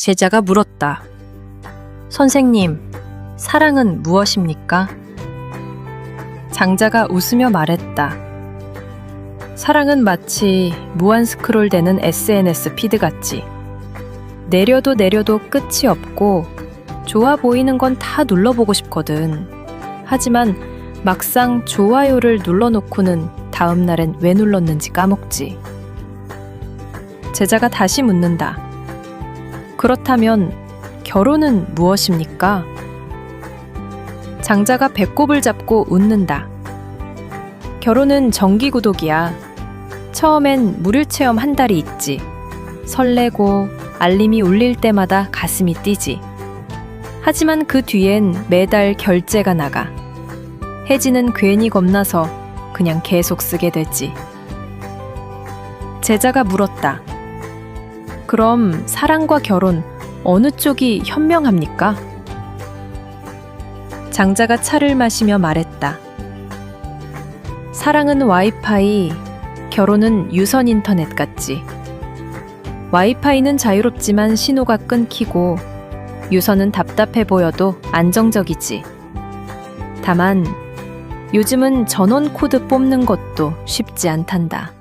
제자가 물었다. 선생님, 사랑은 무엇입니까? 장자가 웃으며 말했다. 사랑은 마치 무한 스크롤 되는 SNS 피드 같지. 내려도 내려도 끝이 없고 좋아 보이는 건 다 눌러보고 싶거든. 하지만 막상 좋아요를 눌러놓고는 다음 날엔 왜 눌렀는지 까먹지. 제자가 다시 묻는다. 그렇다면 결혼은 무엇입니까? 장자가 배꼽을 잡고 웃는다. 결혼은 정기 구독이야. 처음엔 무료 체험 한 달이 있지. 설레고 알림이 울릴 때마다 가슴이 뛰지. 하지만 그 뒤엔 매달 결제가 나가. 혜지는 괜히 겁나서 그냥 계속 쓰게 되지. 제자가 물었다. 그럼 사랑과 결혼 어느 쪽이 현명합니까? 장자가 차를 마시며 말했다. 사랑은 와이파이, 결혼은 유선 인터넷 같지. 와이파이는 자유롭지만 신호가 끊기고 유선은 답답해 보여도 안정적이지. 다만 요즘은 전원 코드 뽑는 것도 쉽지 않단다.